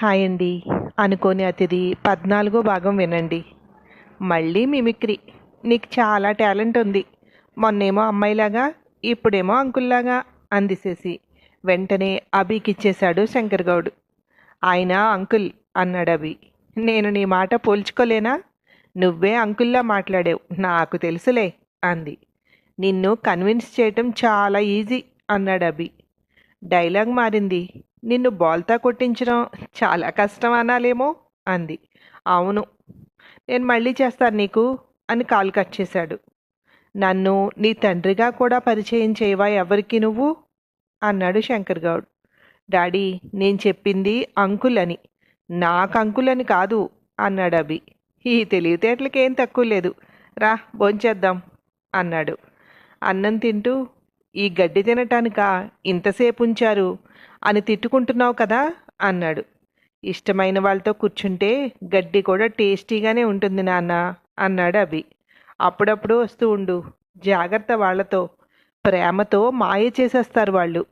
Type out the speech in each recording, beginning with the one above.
Hi అండి అనుకోని అతిథి పద్నాలుగో భాగం వినండి. మళ్ళీ మిమిక్రీ. నీకు చాలా టాలెంట్ ఉంది. మొన్నేమో అమ్మాయిలాగా ఇప్పుడేమో అంకుల్లాగా అందిసేసి వెంటనే అభికిచ్చేశాడు శంకర్ గౌడ్ ఆయన అంకుల్ అన్నాడు అభి నేను నీ మాట పోల్చుకోలేనా? నువ్వే అంకుల్లా మాట్లాడావు. నాకు తెలుసులే అంది. నిన్ను కన్విన్స్ చేయటం చాలా ఈజీ అన్నాడు అభి డైలాగ్ మారింది. నిన్ను బాల్తా కొట్టించడం చాలా కష్టం అనాలేమో? అంది. అవును. నేను మళ్ళీ చేస్తాను నీకు అని కాల్ కట్ చేశాడు. నన్ను నీ తండ్రిగా కూడా పరిచయం చేయవా ఎవరికి నువ్వు? అన్నాడు శంకర్ గౌడ్. డాడీ నేను చెప్పింది అంకుల్ అని నాకు అంకుల్ అని కాదు అన్నాడు అభి. ఈ తెలివితేటలకేం తక్కువ లేదు. రా భోంచేద్దాం అన్నాడు. అన్నం తింటూ ఈ గడ్డి తినటానికా ఇంతసేపు ఉంచారు? అని తిట్టుకుంటున్నావు కదా అన్నాడు. ఇష్టమైన వాళ్ళతో కూర్చుంటే గడ్డి కూడా టేస్టీగానే ఉంటుంది నాన్న అన్నాడు అభి. అప్పుడప్పుడు వస్తూ ఉండు. జాగ్రత్త వాళ్ళతో. ప్రేమతో మాయ చేసేస్తారు వాళ్ళు.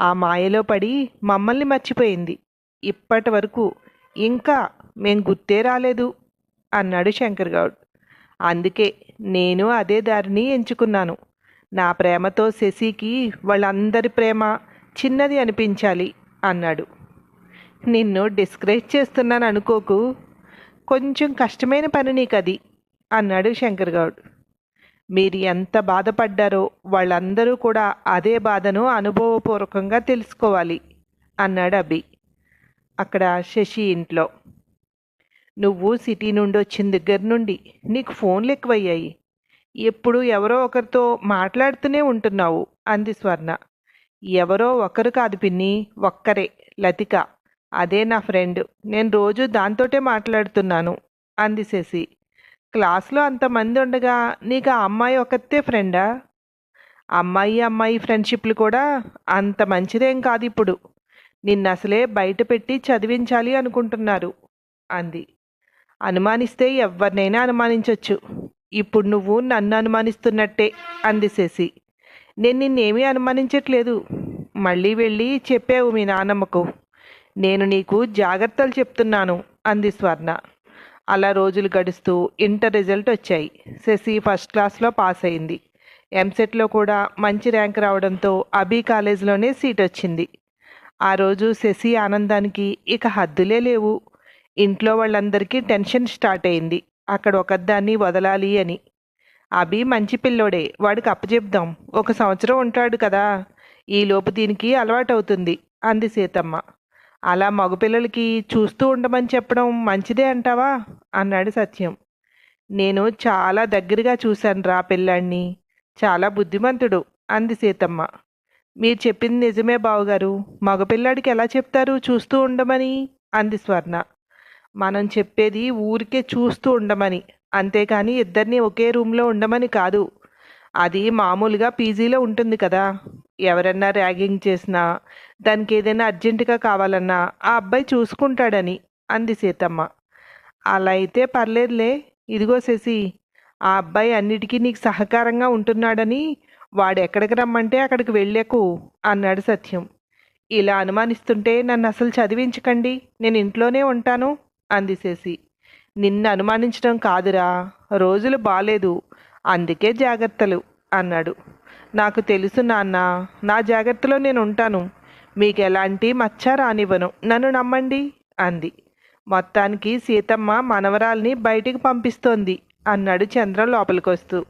ఆ మాయలో పడి మమ్మల్ని మర్చిపోయింది. ఇప్పటి వరకు ఇంకా మేం గుర్తే రాలేదు అన్నాడు శంకర్ గౌడ్ అందుకే నేను అదే దారిని ఎంచుకున్నాను. నా ప్రేమతో శశికి వాళ్ళందరి ప్రేమ చిన్నది అనిపించాలి అన్నాడు. నిన్ను డిస్కరేజ్ చేస్తున్నాను అనుకోకు. కొంచెం కష్టమైన పని నీకు అది అన్నాడు శంకర్ గౌడ్ మీరు ఎంత బాధపడ్డారో వాళ్ళందరూ కూడా అదే బాధను అనుభవపూర్వకంగా తెలుసుకోవాలి అన్నాడు అభి అక్కడ శశి ఇంట్లో. నువ్వు సిటీ నుండి వచ్చిన దగ్గర నుండి నీకు ఫోన్లు ఎక్కువయ్యాయి. ఎప్పుడు ఎవరో ఒకరితో మాట్లాడుతూనే ఉంటున్నావు అంది స్వర్ణ. ఎవరో ఒకరు కాదు పిన్ని ఒక్కరే. లతిక అదే నా ఫ్రెండ్. నేను రోజు దాంతోటే మాట్లాడుతున్నాను అంది శశి. క్లాస్లో అంతమంది ఉండగా నీకు ఆ అమ్మాయి ఒకతే ఫ్రెండా? అమ్మాయి అమ్మాయి ఫ్రెండ్షిప్లు కూడా అంత మంచిదేం కాదు ఇప్పుడు. నిన్ను అసలే బయట పెట్టి చదివించాలి అనుకుంటున్నారు అంది. అనుమానిస్తే ఎవరినైనా అనుమానించవచ్చు ఇప్పుడు నువ్వు నన్ను అనుమానిస్తున్నట్టే అంది శశి. నేను నిన్నేమీ అనుమానించట్లేదు. మళ్ళీ వెళ్ళి చెప్పావు మీ నాన్నమ్మకు నేను నీకు జాగ్రత్తలు చెప్తున్నాను అంది స్వర్ణ. అలా రోజులు గడుస్తూ ఇంటర్ రిజల్ట్ వచ్చాయి. శశి ఫస్ట్ క్లాస్లో పాస్ అయింది. ఎంసెట్లో కూడా మంచి ర్యాంక్ రావడంతో అబీ కాలేజీలోనే సీట్ వచ్చింది. ఆ రోజు శశి ఆనందానికి ఇక హద్దులే లేవు. ఇంట్లో వాళ్ళందరికీ టెన్షన్ స్టార్ట్ అయింది. అక్కడ ఒకదాన్ని వదలాలి అని. అభి మంచి పిల్లోడే వాడికి అప్పచెప్దాం ఒక సంవత్సరం ఉంటాడు కదా ఈలోపు దీనికి అలవాటవుతుంది అంది సీతమ్మ. అలా మగపిల్లలకి చూస్తూ ఉండమని చెప్పడం మంచిదే అంటావా? అన్నాడు సత్యం. నేను చాలా దగ్గరగా చూశాను రా పిల్లాడిని చాలా బుద్ధిమంతుడు అంది సీతమ్మ. మీరు చెప్పింది నిజమే బావగారు మగపిల్లాడికి ఎలా చెప్తారు చూస్తూ ఉండమని అంది స్వర్ణ. మనం చెప్పేది ఊరికే చూస్తూ ఉండమని అంతేకాని ఇద్దరిని ఒకే రూమ్లో ఉండమని కాదు. అది మామూలుగా పీజీలో ఉంటుంది కదా. ఎవరన్నా ర్యాగింగ్ చేసినా దానికి ఏదైనా అర్జెంటుగా కావాలన్నా ఆ అబ్బాయి చూసుకుంటాడని అంది సీతమ్మ. అలా అయితే పర్లేదులే ఇదిగో శశి ఆ అబ్బాయి అన్నిటికీ నీకు సహకారంగా ఉంటున్నాడని వాడు ఎక్కడికి రమ్మంటే అక్కడికి వెళ్ళకు అన్నాడు సత్యం. ఇలా అనుమానిస్తుంటే నన్ను అసలు చదివించకండి నేను ఇంట్లోనే ఉంటాను అంది శశి. నిన్ను అనుమానించడం కాదురా. రోజులు బాలేదు. అందుకే జాగ్రత్తలు అన్నాడు. నాకు తెలుసు నాన్న నా జాగ్రత్తలో నేను ఉంటాను. మీకు ఎలాంటి మచ్చ రానివ్వను. నన్ను నమ్మండి అంది. మొత్తానికి సీతమ్మ మనవరాల్ని బయటికి పంపిస్తోంది అన్నాడు చంద్రం లోపలికొస్తూ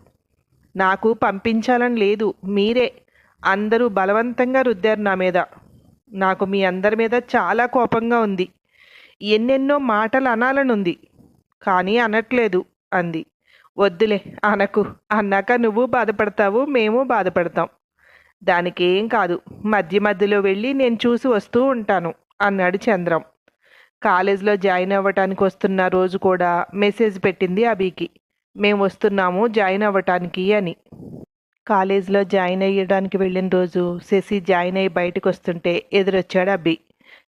నాకు పంపించాలని లేదు మీరే. అందరూ బలవంతంగా రుద్దారు నా మీద. నాకు మీ అందరి మీద చాలా కోపంగా ఉంది. ఎన్నెన్నో మాటలు అనాలనుంది. కానీ అనట్లేదు అంది. వద్దులే అనకు. అన్నాక నువ్వు బాధపడతావు మేము బాధపడతాం. దానికేం కాదు మధ్య మధ్యలో వెళ్ళి నేను చూసి వస్తూ ఉంటాను అన్నాడు చంద్రం. కాలేజీలో జాయిన్ అవ్వటానికి వస్తున్న రోజు కూడా మెసేజ్ పెట్టింది అభికి. మేము వస్తున్నాము జాయిన్ అవ్వటానికి అని. కాలేజీలో జాయిన్ అయ్యడానికి వెళ్ళిన రోజు శశి జాయిన్ అయ్యి బయటకు వస్తుంటే ఎదురొచ్చాడు అబ్బి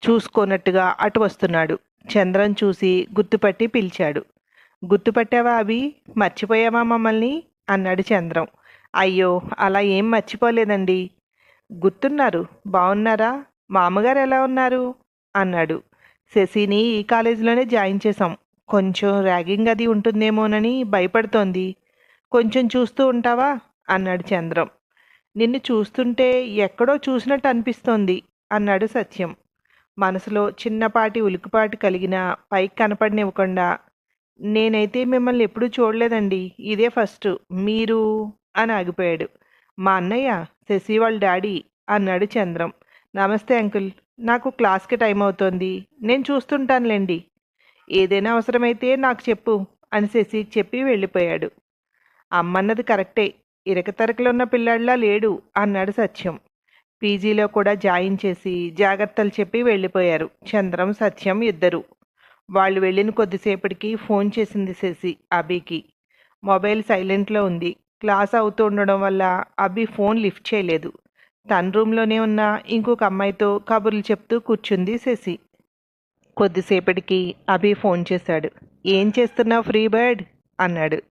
చూసుకోనట్టుగా అటు వస్తున్నాడు. చంద్రం చూసి గుర్తుపట్టి పిలిచాడు. గుర్తుపట్టావా అవి మర్చిపోయావా మమ్మల్ని? అన్నాడు చంద్రం. అయ్యో అలా ఏం మర్చిపోలేదండి. గుర్తున్నారు. బాగున్నారా మామగారు ఎలా ఉన్నారు? అన్నాడు. శశిని ఈ కాలేజీలోనే జాయిన్ చేశాం. కొంచెం ర్యాగింగ్ అది ఉంటుందేమోనని భయపడుతోంది. కొంచెం చూస్తూ ఉంటావా? అన్నాడు చంద్రం. నిన్ను చూస్తుంటే ఎక్కడో చూసినట్టు అనిపిస్తోంది అన్నాడు సత్యం. మనసులో చిన్నపాటి ఉలికిపాటి కలిగిన పైకి కనపడనివ్వకుండా నేనైతే మిమ్మల్ని ఎప్పుడూ చూడలేదండి. ఇదే ఫస్ట్. మీరు? అని ఆగిపోయాడు. మా అన్నయ్య శశి వాళ్ళ డాడీ అన్నాడు చంద్రం. నమస్తే అంకుల్. నాకు క్లాస్కి టైం అవుతోంది. నేను చూస్తుంటానులేండి. ఏదైనా అవసరమైతే నాకు చెప్పు అని శశి చెప్పి వెళ్ళిపోయాడు. అమ్మన్నది కరెక్టే. ఇరకతరకలున్న పిల్లాడిలా లేడు అన్నాడు సత్యం. పీజీలో కూడా జాయిన్ చేసి జాగ్రత్తలు చెప్పి వెళ్ళిపోయారు. చంద్రం సత్యం ఇద్దరు. వాళ్ళు వెళ్ళిన కొద్దిసేపటికి ఫోన్ చేసింది శశి అభికి. మొబైల్ సైలెంట్లో ఉంది. క్లాస్ అవుతూ ఉండడం వల్ల అభి ఫోన్ లిఫ్ట్ చేయలేదు. తన రూమ్లోనే ఉన్న ఇంకొక అమ్మాయితో కబుర్లు చెప్తూ కూర్చుంది శశి. కొద్దిసేపటికి అభి ఫోన్ చేశాడు. ఏం చేస్తున్నావు ఫ్రీ బర్డ్? అన్నాడు.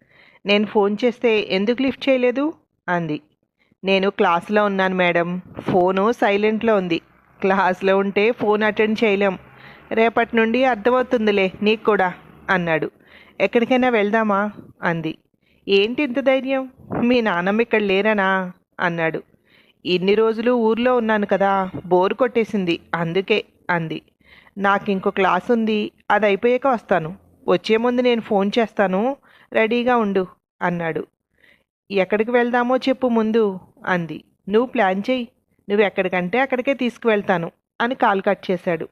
నేను ఫోన్ చేస్తే ఎందుకు లిఫ్ట్ చేయలేదు? అంది. నేను క్లాస్లో ఉన్నాను మేడం. ఫోను సైలెంట్లో ఉంది. క్లాస్లో ఉంటే ఫోన్ అటెండ్ చేయలేం. రేపటి నుండి అర్థమవుతుందిలే నీకు కూడా అన్నాడు. ఎక్కడికైనా వెళ్దామా? అంది. ఏంటి ఇంత ధైర్యం? మీ నాన్నమ్మ ఇక్కడ లేరనా? అన్నాడు. ఇన్ని రోజులు ఊర్లో ఉన్నాను కదా బోర్ కొట్టేసింది అందుకే అంది. నాకు ఇంకో క్లాస్ ఉంది అది అయిపోయాక వస్తాను. వచ్చే ముందు నేను ఫోన్ చేస్తాను రెడీగా ఉండు అన్నాడు. ఎక్కడికి వెళ్దామో చెప్పు ముందు అంది. నువ్వు ప్లాన్ చెయ్యి. నువ్వు ఎక్కడికంటే అక్కడికే తీసుకువెళ్తాను అని కాల్ కట్ చేశాడు.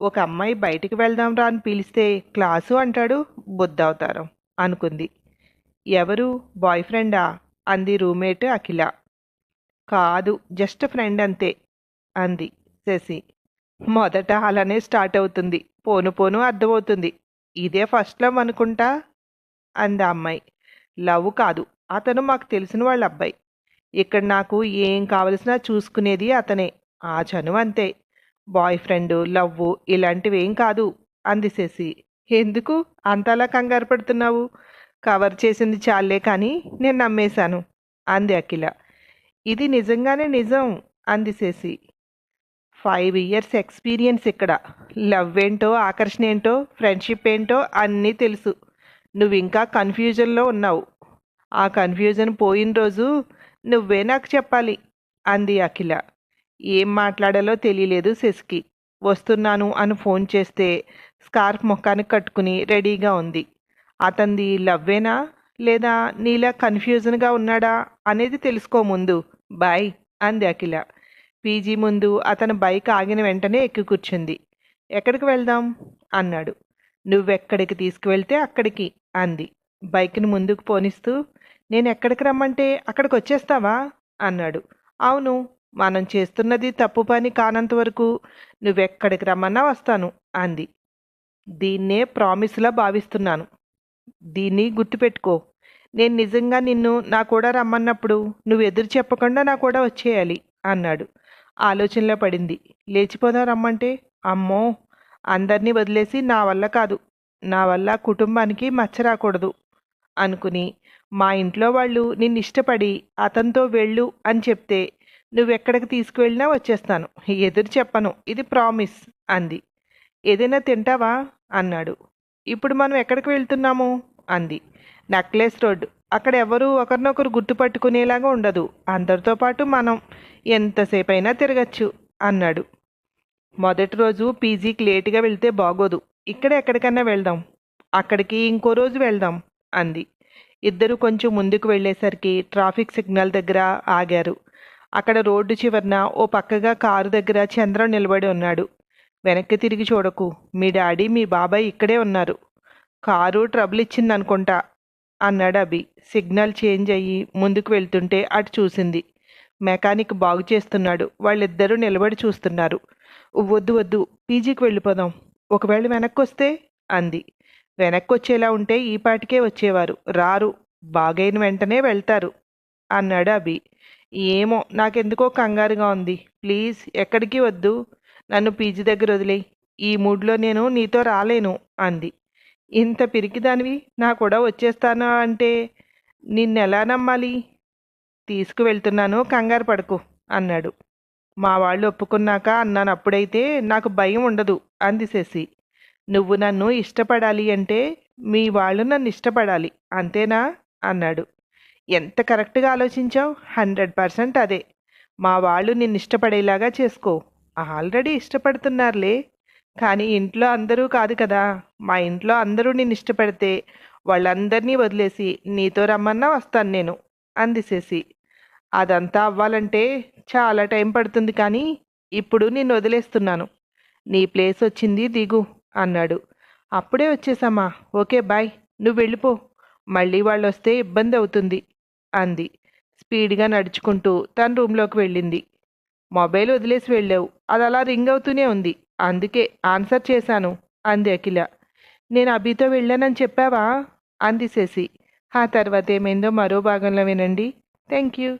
ఒక అమ్మాయి బయటికి వెళ్దాం రా అని పిలిస్తే క్లాసు అంటాడు బుద్ధవతారం అనుకుంది. ఎవరు? బాయ్ ఫ్రెండా? అంది రూమ్మేట్ అఖిల. కాదు జస్ట్ ఫ్రెండ్ అంతే అంది శశి. మొదట అలానే స్టార్ట్ అవుతుంది పోను పోను అర్థమవుతుంది. ఇదే ఫస్ట్ లవ్ అనుకుంటా? అంది అమ్మాయి. లవ్ కాదు అతను మాకు తెలిసిన వాళ్ళ అబ్బాయి. ఇక్కడ నాకు ఏం కావలసినా చూసుకునేది అతనే. ఆ చను అంతే. బాయ్ ఫ్రెండ్ లవ్ ఇలాంటివి ఏం కాదు అందిసేసి ఎందుకు? అంతలా కంగారు పడుతున్నావు? కవర్ చేసింది చాలే కానీ నేను నమ్మేశాను అంది అఖిల. ఇది నిజంగానే నిజం అందిసేసి ఫైవ్ ఇయర్స్ ఎక్స్పీరియన్స్ ఇక్కడ. లవ్ ఏంటో ఆకర్షణ ఏంటో ఫ్రెండ్షిప్ ఏంటో అన్నీ తెలుసు. నువ్వు ఇంకా కన్ఫ్యూజన్లో ఉన్నావు. ఆ కన్ఫ్యూజన్ పోయిన రోజు నువ్వే నాకు చెప్పాలి అంది అఖిల. ఏం మాట్లాడాలో తెలియలేదు శశికి వస్తున్నాను అని ఫోన్ చేస్తే స్కార్ఫ్ ముఖానికి కట్టుకుని రెడీగా ఉంది. అతనిది లవ్వేనా? లేదా నీలా కన్ఫ్యూజన్గా ఉన్నాడా? అనేది తెలుసుకో ముందు. బాయ్ అంది అఖిల. పీజీ ముందు అతను బైక్ ఆగిన వెంటనే ఎక్కి కూర్చుంది. ఎక్కడికి వెళ్దాం? అన్నాడు. నువ్వెక్కడికి తీసుకువెళ్తే అక్కడికి అంది. బైక్ని ముందుకు పోనిస్తూ నేను ఎక్కడికి రమ్మంటే అక్కడికి వచ్చేస్తావా అన్నాడు. అవును మనం చేస్తున్నది తప్పు పని కానంత వరకు నువ్వెక్కడికి రమ్మన్నా వస్తాను అంది. దీన్నే ప్రామిస్లా భావిస్తున్నాను. దీన్ని గుర్తుపెట్టుకో. నేను నిజంగా నిన్ను నా కూడా రమ్మన్నప్పుడు నువ్వు ఎదురు చెప్పకుండా నా కూడా వచ్చేయాలి అన్నాడు. ఆలోచనలో పడింది. లేచిపోదాం రమ్మంటే అమ్మో అందరినీ వదిలేసి నా వల్ల కాదు. నా వల్ల కుటుంబానికి మచ్చ రాకూడదు అనుకుని మా ఇంట్లో వాళ్ళు నిన్ను ఇష్టపడి అతనితో వెళ్ళు అని చెప్తే నువ్వెక్కడికి తీసుకువెళ్ళినా వచ్చేస్తాను. ఎదురు చెప్పను. ఇది ప్రామిస్ అంది. ఏదైనా తింటావా? అన్నాడు. ఇప్పుడు మనం ఎక్కడికి వెళ్తున్నాము? అంది. నెక్లెస్ రోడ్ అక్కడ ఎవరు ఒకరినొకరు గుర్తుపట్టుకునేలాగా ఉండదు. అందరితో పాటు మనం ఎంతసేపు అయినా తిరగచ్చు అన్నాడు. మొదటి రోజు పీజీకి లేటుగా వెళ్తే బాగోదు. ఇక్కడ ఎక్కడికన్నా వెళ్దాం. అక్కడికి ఇంకో రోజు వెళ్దాం. అంది. ఇద్దరు కొంచెం ముందుకు వెళ్ళేసరికి ట్రాఫిక్ సిగ్నల్ దగ్గర ఆగారు. అక్కడ రోడ్డు చివరన ఓ పక్కగా కారు దగ్గర చంద్రం నిలబడి ఉన్నాడు. వెనక్కి తిరిగి చూడకు. మీ డాడీ మీ బాబాయ్ ఇక్కడే ఉన్నారు. కారు ట్రబుల్ ఇచ్చిందనుకుంటా అన్నాడు అభి. సిగ్నల్ చేంజ్ అయ్యి ముందుకు వెళ్తుంటే అటు చూసింది. మెకానిక్ బాగు చేస్తున్నాడు. వాళ్ళిద్దరూ నిలబడి చూస్తున్నారు. వద్దు వద్దు పీజీకి వెళ్ళిపోదాం. ఒకవేళ వెనక్కి వస్తే అంది. వెనక్కి వచ్చేలా ఉంటే ఈ పాటికే వచ్చేవారు. రారు బాగైన వెంటనే వెళ్తారు అన్నాడు అభి. ఏమో నాకెందుకో కంగారుగా ఉంది. ప్లీజ్ ఎక్కడికి వద్దు. నన్ను పీజీ దగ్గర వదిలేయి. ఈ మూడ్లో నేను నీతో రాలేను అంది. ఇంత పిరికిదానివి నా కూడా వచ్చేస్తాను అంటే నిన్నెలా నమ్మాలి? తీసుకువెళ్తున్నాను కంగారు పడకు అన్నాడు. మా వాళ్ళు ఒప్పుకున్నాక అన్నాను అప్పుడైతే నాకు భయం ఉండదు అంది శశి. నువ్వు నన్ను ఇష్టపడాలి అంటే మీ వాళ్ళు నన్ను ఇష్టపడాలి అంతేనా? అన్నాడు. ఎంత కరెక్ట్గా ఆలోచించావు? హండ్రెడ్ పర్సెంట్ అదే. మా వాళ్ళు నిన్ను ఇష్టపడేలాగా చేసుకో. ఆల్రెడీ ఇష్టపడుతున్నారులే. కానీ ఇంట్లో అందరూ కాదు కదా. మా ఇంట్లో అందరూ నిన్ను ఇష్టపడితే వాళ్ళందరినీ వదిలేసి నీతో రమ్మన్నా వస్తాను నేను అందిసేసి. అదంతా అవ్వాలంటే చాలా టైం పడుతుంది కానీ ఇప్పుడు నిన్ను వదిలేస్తున్నాను. నీ ప్లేస్ వచ్చింది దిగు. అన్నాడు. అప్పుడే వచ్చేసామా? Okay bye. నువ్వు వెళ్ళిపో. మళ్ళీ వాళ్ళు వస్తే ఇబ్బంది అవుతుంది అంది. స్పీడ్గా నడుచుకుంటూ తన రూమ్లోకి వెళ్ళింది. మొబైల్ వదిలేసి వెళ్ళావు. అది అలా రింగ్ అవుతూనే ఉంది. అందుకే ఆన్సర్ చేశాను అంది అఖిల. నేను అభితో వెళ్ళానని చెప్పావా? అంది శశి. ఆ తర్వాత ఏమైందో మరో భాగంలో వినండి. Thank you